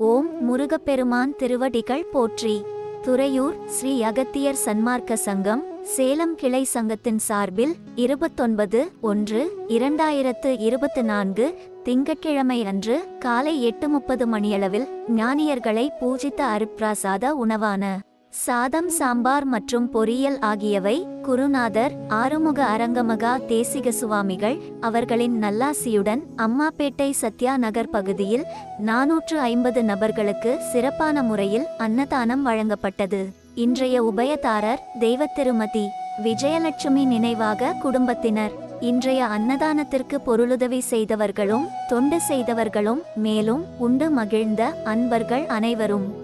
ஓம் முருகப்பெருமான் திருவடிகள் போற்றி. துறையூர் ஸ்ரீ அகத்தியர் சன்மார்க்க சங்கம் சேலம் கிளை சங்கத்தின் சார்பில் இருபத்தொன்பது ஒன்று இரண்டாயிரத்து இருபத்து நான்கு திங்கட்கிழமை அன்று காலை எட்டு முப்பது மணியளவில் ஞானியர்களை பூஜித்த அருப்பிராசாத உணவான சாதம் சாம்பார் மற்றும் பொரியல் ஆகியவை குருநாதர் ஆறுமுக அரங்கமகா தேசிக சுவாமிகள் அவர்களின் நல்லாசியுடன் அம்மாப்பேட்டை சத்யா நகர் பகுதியில் நாநூற்று ஐம்பது நபர்களுக்கு சிறப்பான முறையில் அன்னதானம் வழங்கப்பட்டது. இன்றைய உபயதாரர் தெய்வத்திருமதி விஜயலட்சுமி நினைவாக குடும்பத்தினர். இன்றைய அன்னதானத்திற்கு பொருளுதவி செய்தவர்களும் தொண்டு செய்தவர்களும் மேலும் உண்டு மகிழ்ந்த அன்பர்கள் அனைவரும்.